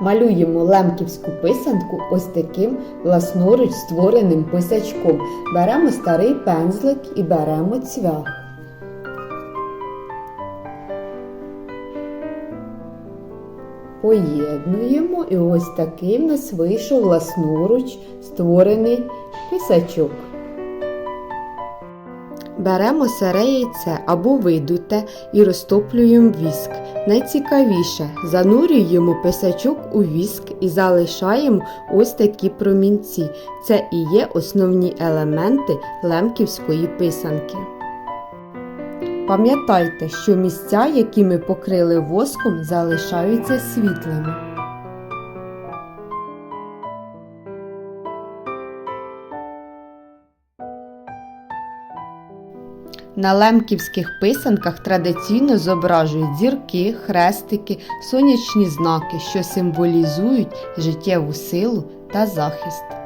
Малюємо лемківську писанку ось таким власноруч створеним писачком. Беремо старий пензлик і беремо цвях. Поєднуємо і ось такий в нас вийшов власноруч створений писачок. Беремо сире яйце або видуте і розтоплюємо віск. Найцікавіше занурюємо писачок у віск і залишаємо ось такі промінці. Це і є основні елементи лемківської писанки. Пам'ятайте, що місця, які ми покрили воском, залишаються світлими. На лемківських писанках традиційно зображують зірки, хрестики, сонячні знаки, що символізують життєву силу та захист.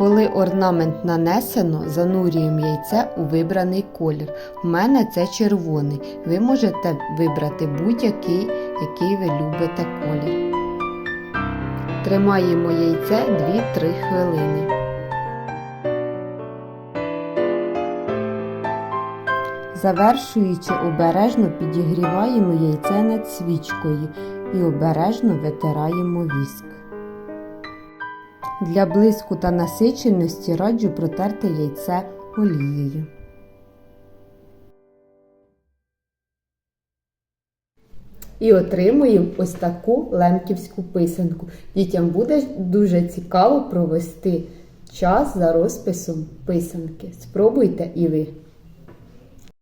Коли орнамент нанесено, занурюємо яйце у вибраний колір. У мене це червоний. Ви можете вибрати будь-який, який ви любите колір. Тримаємо яйце 2-3 хвилини. Завершуючи обережно підігріваємо яйце над свічкою і обережно витираємо віск. Для блиску та насиченості раджу протерти яйце олією. І отримуємо ось таку лемківську писанку. Дітям буде дуже цікаво провести час за розписом писанки. Спробуйте і ви.